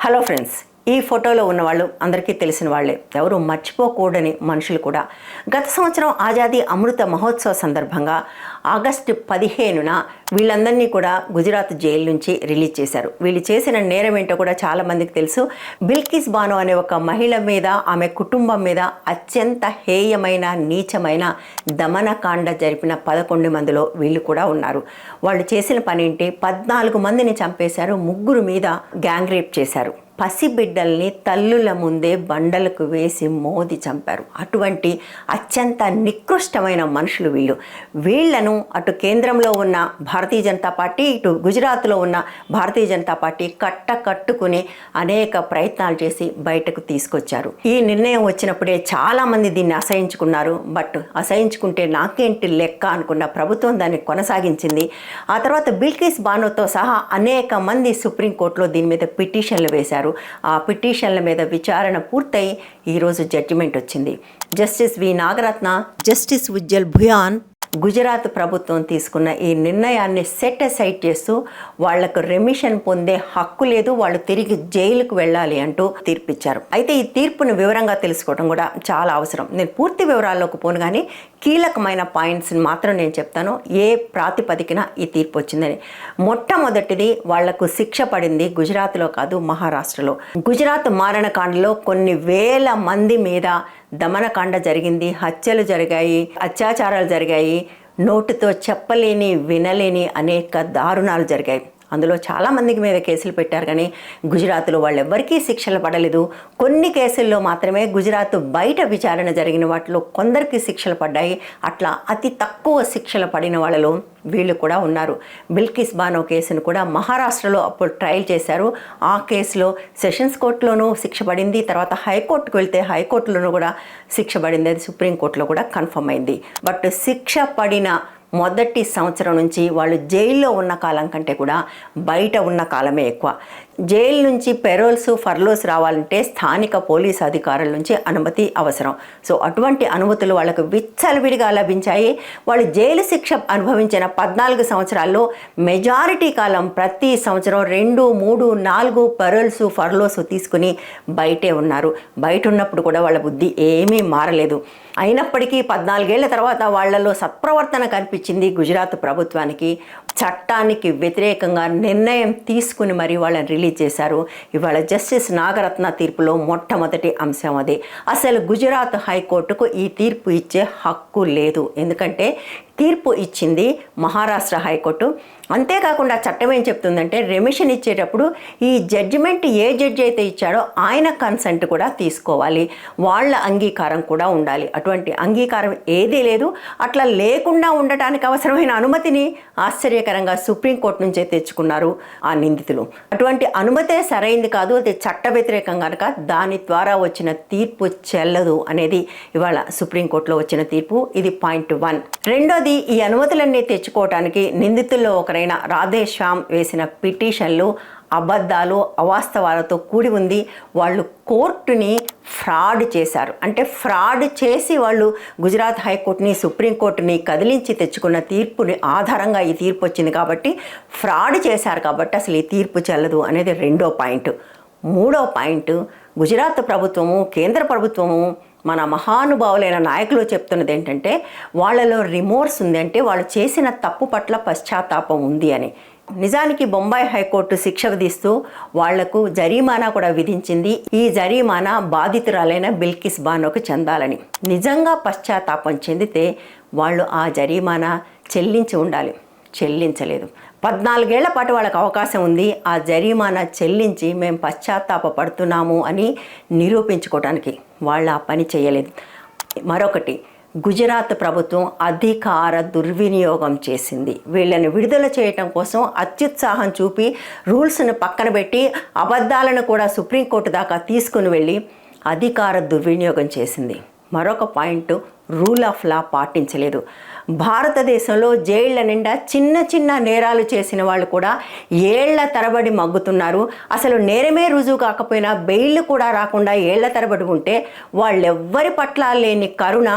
Hello friends ఈ ఫోటోలో ఉన్న వాళ్ళు అందరికీ తెలిసిన వాళ్ళే. ఎవరు మర్చిపోకూడని మనుషులు కూడా. గత సంవత్సరం ఆజాదీ అమృత మహోత్సవ సందర్భంగా ఆగస్టు పదిహేనున వీళ్ళందరినీ కూడా గుజరాత్ జైలు నుంచి రిలీజ్ చేశారు. వీళ్ళు చేసిన నేరం ఏంటో కూడా చాలామందికి తెలుసు. బిల్కిస్ బాను అనే ఒక మహిళ మీద ఆమె కుటుంబం మీద అత్యంత హేయమైన నీచమైన దమనకాండ జరిపిన పదకొండు మందిలో వీళ్ళు కూడా ఉన్నారు. వాళ్ళు చేసిన పని ఏంటి? పద్నాలుగు మందిని చంపేశారు. ముగ్గురు మీద గ్యాంగ్ రేప్ చేశారు. పసిబిడ్డల్ని తల్లుల ముందే బండలకు వేసి మోది చంపారు. అటువంటి అత్యంత నికృష్టమైన మనుషులు వీళ్ళు. వీళ్ళను అటు కేంద్రంలో ఉన్న భారతీయ జనతా పార్టీ ఇటు గుజరాత్లో ఉన్న భారతీయ జనతా పార్టీ కట్ట కట్టుకుని అనేక ప్రయత్నాలు చేసి బయటకు తీసుకొచ్చారు. ఈ నిర్ణయం వచ్చినప్పుడే చాలామంది దీన్ని అసహించుకున్నారు. బట్ అసహించుకుంటే నాకేంటి లెక్క అనుకున్న ప్రభుత్వం దాన్ని కొనసాగించింది. ఆ తర్వాత బిల్కిస్ బానోతో సహా అనేక మంది సుప్రీంకోర్టులో దీని మీద పిటిషన్లు వేశారు. ఆ పిటిషన్ల మీద విచారణ పూర్తయి ఈరోజు జడ్జిమెంట్ వచ్చింది. Justice V Nagarathna justice Ujjal Bhuyan Gujarat ప్రభుత్వం తీసుకున్న ఈ నిర్ణయాన్ని సెట్ అసైడ్ చేస్తూ వాళ్ళకు రెమిషన్ పొందే హక్కు లేదు వాళ్ళు తిరిగి జైలుకు వెళ్ళాలి అంటూ తీర్పిచ్చారు. అయితే ఈ తీర్పును వివరంగా తెలుసుకోవడం కూడా చాలా అవసరం. నేను పూర్తి వివరాల్లోకి పోను కానీ కీలకమైన పాయింట్స్ని మాత్రం నేను చెప్తాను. ఏ ప్రాతిపదికన ఈ తీర్పు వచ్చిందని. మొట్టమొదటిది వాళ్ళకు శిక్ష పడింది గుజరాత్లో కాదు మహారాష్ట్రలో. గుజరాత్ మారణకాండలో కొన్ని వేల మంది మీద దమనకాండ జరిగింది హత్యలు జరిగాయి అత్యాచారాలు జరిగాయి. నోటితో చెప్పలేని వినలేని అనేక దారుణాలు జరిగాయి. అందులో చాలా మందికి మీద కేసులు పెట్టారు కానీ గుజరాత్లో వాళ్ళెవ్వరికీ శిక్షలు పడలేదు. కొన్ని కేసుల్లో మాత్రమే గుజరాత్ బయట విచారణ జరిగిన వాటిలో కొందరికి శిక్షలు పడ్డాయి. అట్లా అతి తక్కువ శిక్షలు పడిన వాళ్ళలో వీళ్ళు కూడా ఉన్నారు. బిల్కిస్ బానో కేసును కూడా మహారాష్ట్రలో అప్పుడు ట్రయల్ చేశారు. ఆ కేసులో సెషన్స్ కోర్టులోనూ శిక్ష పడింది. తర్వాత హైకోర్టుకు వెళ్తే హైకోర్టులోనూ కూడా శిక్ష పడింది. అది సుప్రీంకోర్టులో కూడా కన్ఫర్మ్ అయింది. బట్ శిక్ష పడిన మొదటి సంవత్సరం నుంచి వాళ్ళు జైల్లో ఉన్న కాలం కంటే కూడా బయట ఉన్న కాలమే ఎక్కువ. జైలు నుంచి పెరోల్స్ ఫర్లోస్ రావాలంటే స్థానిక పోలీస్ అధికారుల నుంచి అనుమతి అవసరం. సో అటువంటి అనుమతులు వాళ్ళకు విచ్చలవిడిగా లభించాయి. వాళ్ళు జైలు శిక్ష అనుభవించిన పద్నాలుగు సంవత్సరాల్లో మెజారిటీ కాలం ప్రతి సంవత్సరం రెండు మూడు నాలుగు పెరోల్స్ ఫర్లోస్ తీసుకుని బయటే ఉన్నారు. బయట ఉన్నప్పుడు కూడా వాళ్ళ బుద్ధి ఏమీ మారలేదు. అయినప్పటికీ పద్నాలుగేళ్ళ తర్వాత వాళ్ళలో సత్ప్రవర్తన కనిపించింది గుజరాత్ ప్రభుత్వానికి. చట్టానికి వ్యతిరేకంగా నిర్ణయం తీసుకుని మరి వాళ్ళని రిలీజ్ చేశారు. ఇవాళ జస్టిస్ నాగరత్న తీర్పులో మొట్టమొదటి అంశం అది. అసలు గుజరాత్ హైకోర్టుకు ఈ తీర్పు ఇచ్చే హక్కు లేదు. ఎందుకంటే తీర్పు ఇచ్చింది మహారాష్ట్ర హైకోర్టు. అంతేకాకుండా చట్టం ఏం చెప్తుందంటే రెమిషన్ ఇచ్చేటప్పుడు ఈ జడ్జిమెంట్ ఏ జడ్జి అయితే ఇచ్చాడో ఆయన కన్సెంట్ కూడా తీసుకోవాలి. వాళ్ళ అంగీకారం కూడా ఉండాలి. అటువంటి అంగీకారం ఏదీ లేదు. అట్లా లేకుండా ఉండటానికి అవసరమైన అనుమతిని ఆశ్చర్య ఆశ్చర్యకరంగా సుప్రీంకోర్టు నుంచే తెచ్చుకున్నారు ఆ నిందితులు. అటువంటి అనుమతే సరైంది కాదు అది చట్ట వ్యతిరేకం కనుక దాని ద్వారా వచ్చిన తీర్పు చెల్లదు అనేది ఇవాళ సుప్రీంకోర్టులో వచ్చిన తీర్పు. ఇది పాయింట్ వన్. రెండోది ఈ అనుమతులన్నీ తెచ్చుకోవటానికి నిందితుల్లో ఒకరైన రాధేశ్యామ్ వేసిన పిటిషన్లు అబద్ధాలు అవాస్తవాలతో కూడి ఉంది. వాళ్ళు కోర్టుని ఫ్రాడ్ చేశారు. అంటే ఫ్రాడ్ చేసి వాళ్ళు గుజరాత్ హైకోర్టుని సుప్రీంకోర్టుని కదిలించి తెచ్చుకున్న తీర్పుని ఆధారంగా ఈ తీర్పు వచ్చింది కాబట్టి ఫ్రాడ్ చేశారు కాబట్టి అసలు ఈ తీర్పు చెల్లదు అనేది రెండో పాయింట్. మూడో పాయింట్ గుజరాత్ ప్రభుత్వము కేంద్ర ప్రభుత్వము మన మహానుభావులైన నాయకులు చెప్తున్నది ఏంటంటే వాళ్ళలో రిమోర్స్ ఉంది అంటే వాళ్ళు చేసిన తప్పు పట్ల పశ్చాత్తాపం ఉంది అని. నిజానికి బొంబాయి హైకోర్టు శిక్ష విధిస్తూ వాళ్ళకు జరిమానా కూడా విధించింది. ఈ జరిమానా బాధితురాలైన బిల్కిస్ బానోకు చెందాలని. నిజంగా పశ్చాత్తాపం చెందితే వాళ్ళు ఆ జరిమానా చెల్లించి ఉండాలి. చెల్లించలేదు. పద్నాలుగేళ్ళ పాటు వాళ్ళకి అవకాశం ఉంది. ఆ జరిమానా చెల్లించి మేము పశ్చాత్తాప పడుతున్నాము అని నిరూపించుకోవడానికి వాళ్ళు ఆ పని చేయలేదు. మరొకటి గుజరాత్ ప్రభుత్వం అధికార దుర్వినియోగం చేసింది. వీళ్ళని విడుదల చేయటం కోసం అత్యుత్సాహం చూపి రూల్స్ను పక్కన పెట్టి అబద్ధాలను కూడా సుప్రీంకోర్టు దాకా తీసుకుని వెళ్ళి అధికార దుర్వినియోగం చేసింది. మరొక పాయింట్ రూల్ ఆఫ్ లా పాటించలేదు. భారతదేశంలో జైళ్ళ నిండా చిన్న చిన్న నేరాలు చేసిన వాళ్ళు కూడా ఏళ్ళ తరబడి మగ్గుతున్నారు. అసలు నేరమే రుజువు కాకపోయినా బెయిల్ కూడా రాకుండా ఏళ్ళ తరబడి ఉంటే వాళ్ళెవ్వరి పట్ల లేని కరుణ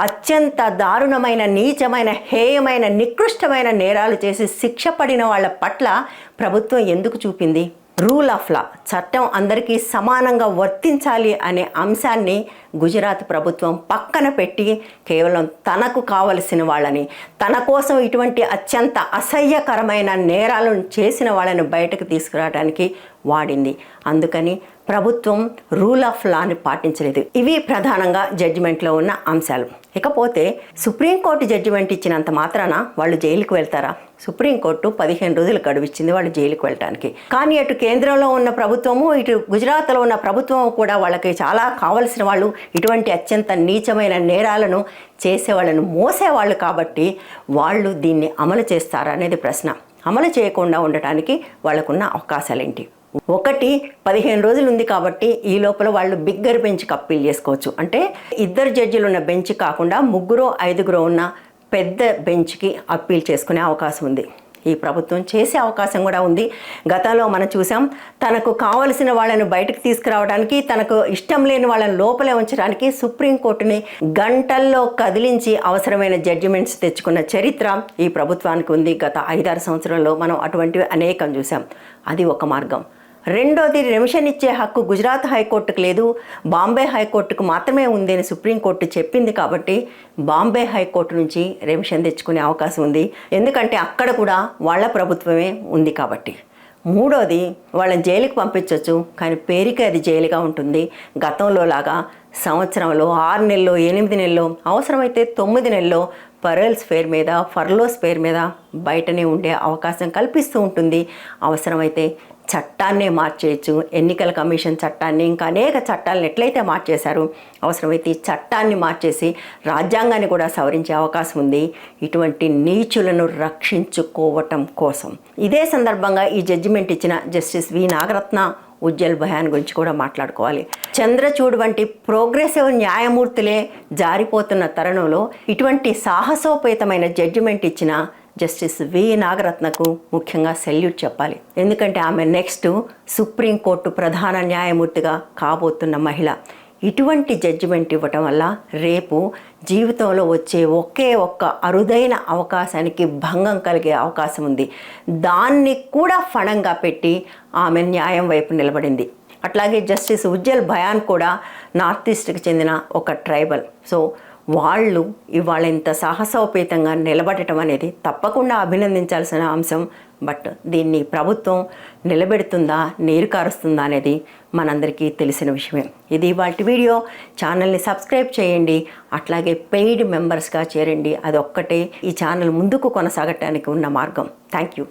అత్యంత దారుణమైన నీచమైన హేయమైన నికృష్టమైన నేరాలు చేసి శిక్ష పడిన వాళ్ళ పట్ల ప్రభుత్వం ఎందుకు చూపింది? రూల్ ఆఫ్ లా చట్టం అందరికీ సమానంగా వర్తించాలి అనే అంశాన్ని గుజరాత్ ప్రభుత్వం పక్కన పెట్టి కేవలం తనకు కావలసిన వాళ్ళని తన కోసం ఇటువంటి అత్యంత అసహ్యకరమైన నేరాలను చేసిన వాళ్ళని బయటకు తీసుకురావడానికి వాడింది. అందుకని ప్రభుత్వం రూల్ ఆఫ్ లాని పాటించలేదు. ఇవి ప్రధానంగా జడ్జిమెంట్లో ఉన్న అంశాలు. ఇకపోతే సుప్రీంకోర్టు జడ్జిమెంట్ ఇచ్చినంత మాత్రాన వాళ్ళు జైలుకు వెళ్తారా? సుప్రీంకోర్టు పదిహేను రోజులు గడువిచ్చింది వాళ్ళు జైలుకు వెళ్ళటానికి. కానీ అటు కేంద్రంలో ఉన్న ప్రభుత్వము ఇటు గుజరాత్లో ఉన్న ప్రభుత్వం కూడా వాళ్ళకి చాలా కావలసిన వాళ్ళు ఇటువంటి అత్యంత నీచమైన నేరాలను చేసేవాళ్ళను మోసేవాళ్ళు కాబట్టి వాళ్ళు దీన్ని అమలు చేస్తారా అనేది ప్రశ్న. అమలు చేయకుండా ఉండటానికి వాళ్ళకున్న అవకాశాలేంటి? ఒకటి పదిహేను రోజులు ఉంది కాబట్టి ఈ లోపల వాళ్ళు బిగ్గర్ బెంచ్కి అప్పీల్ చేసుకోవచ్చు. అంటే ఇద్దరు జడ్జిలు ఉన్న బెంచ్ కాకుండా ముగ్గురు ఐదుగురు ఉన్న పెద్ద బెంచ్కి అప్పీల్ చేసుకునే అవకాశం ఉంది. ఈ ప్రభుత్వం చేసే అవకాశం కూడా ఉంది. గతంలో మనం చూసాం తనకు కావలసిన వాళ్ళని బయటకు తీసుకురావడానికి తనకు ఇష్టం లేని వాళ్ళని లోపలే ఉంచడానికి సుప్రీంకోర్టుని గంటల్లో కదిలించి అవసరమైన జడ్జిమెంట్స్ తెచ్చుకున్న చరిత్ర ఈ ప్రభుత్వానికి ఉంది. గత ఐదారు సంవత్సరంలో మనం అటువంటివి అనేకం చూసాం. అది ఒక మార్గం. రెండోది రెమిషన్ ఇచ్చే హక్కు గుజరాత్ హైకోర్టుకు లేదు. బాంబే హైకోర్టుకు మాత్రమే ఉంది అని సుప్రీంకోర్టు చెప్పింది కాబట్టి బాంబే హైకోర్టు నుంచి రెమిషన్ తెచ్చుకునే అవకాశం ఉంది. ఎందుకంటే అక్కడ కూడా వాళ్ళ ప్రభుత్వమే ఉంది కాబట్టి. మూడోది వాళ్ళని జైలుకి పంపించవచ్చు కానీ పేరుకే అది జైలుగా ఉంటుంది. గతంలో లాగా సంవత్సరంలో ఆరు నెలలో ఎనిమిది నెలలు అవసరమైతే తొమ్మిది నెలల్లో పరల్స్ పేరు మీద ఫర్లోస్ పేరు మీద బయటనే ఉండే అవకాశం కల్పిస్తూ ఉంటుంది. అవసరమైతే చట్టాన్నే మార్చేయచ్చు. ఎన్నికల కమిషన్ చట్టాన్ని ఇంకా అనేక చట్టాలను ఎట్లయితే మార్చేశారు అవసరమైతే ఈ చట్టాన్ని మార్చేసి రాజ్యాంగాన్ని కూడా సవరించే అవకాశం ఉంది. ఇటువంటి నీచులను రక్షించుకోవటం కోసం. ఇదే సందర్భంగా ఈ జడ్జిమెంట్ ఇచ్చిన జస్టిస్ వి నాగరత్న ఉజ్జల్ భయాన్ గురించి కూడా మాట్లాడుకోవాలి. చంద్రచూడ్ వంటి ప్రోగ్రెసివ్ న్యాయమూర్తులే జారిపోతున్న తరుణంలో ఇటువంటి సాహసోపేతమైన జడ్జిమెంట్ ఇచ్చిన జస్టిస్ వి. నాగరత్నకు ముఖ్యంగా సెల్యూట్ చెప్పాలి. ఎందుకంటే ఆమె నెక్స్ట్ సుప్రీంకోర్టు ప్రధాన న్యాయమూర్తిగా కాబోతున్న మహిళ. ఇటువంటి జడ్జిమెంట్ ఇవ్వటం వల్ల రేపు జీవితంలో వచ్చే ఒకే ఒక్క అరుదైన అవకాశానికి భంగం కలిగే అవకాశం ఉంది. దాన్ని కూడా ఫణంగా పెట్టి ఆమె న్యాయం వైపు నిలబడింది. అట్లాగే జస్టిస్ ఉజ్జల్ భయాన్ కూడా నార్త్ ఈస్ట్కి చెందిన ఒక ట్రైబల్. సో వాళ్ళు ఇవాళ ఇంత సాహసోపేతంగా నిలబడటం అనేది తప్పకుండా అభినందించాల్సిన అంశం. బట్ దీన్ని ప్రభుత్వం నిలబెడుతుందా నీరు కారుస్తుందా అనేది మనందరికీ తెలిసిన విషయమే. ఇది వాటి వీడియో. ఛానల్ని సబ్స్క్రైబ్ చేయండి. అట్లాగే పెయిడ్ మెంబర్స్గా చేరండి. అదొక్కటే ఈ ఛానల్ ముందుకు కొనసాగటానికి ఉన్న మార్గం. Thank you